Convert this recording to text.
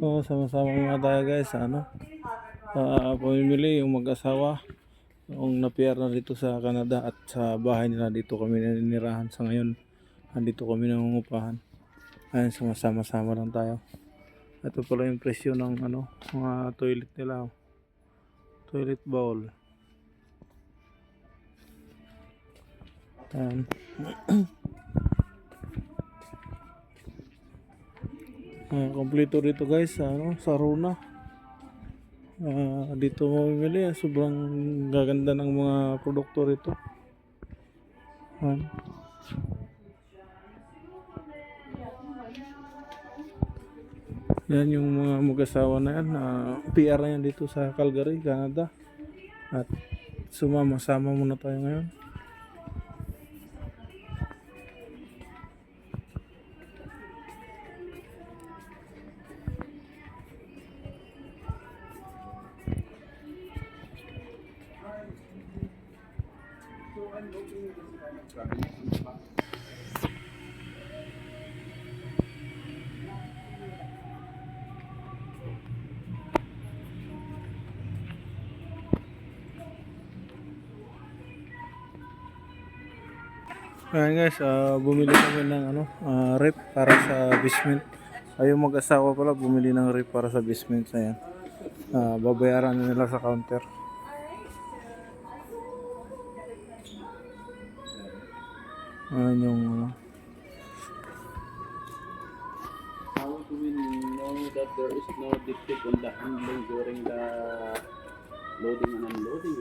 Oo, sama-sama mga tayo guys ano. Uh, pamimili yung mag-asawa. Yung na-PR na dito sa Canada at sa bahay nila dito kami naninirahan sa ngayon. Andito kami nangungupahan. Ayun, sumasama-sama lang tayo. Ito pala yung presyo ng ano, mga toilet nila. oh. Toilet bowl. Ayan. Ah, kompleto dito guys sa ano, sa Runa. Ah, dito mo mamimili, ah, sobrang gaganda ng mga produkto rito. Ayan. Yan yung mga mag-asawa na yan. ah, PR na yan dito sa Calgary, Canada. At sumama-sama muna tayo ngayon. Ayan guys, ah, bumili kami ng ano, ah, rep para sa basement. Ayun mag-asawa pala bumili ng rep para sa basement. Ayan. Ah, babayaran na nila sa counter. Ayan yung ano. How do we know that there is no defect on the handling during the loading and unloading?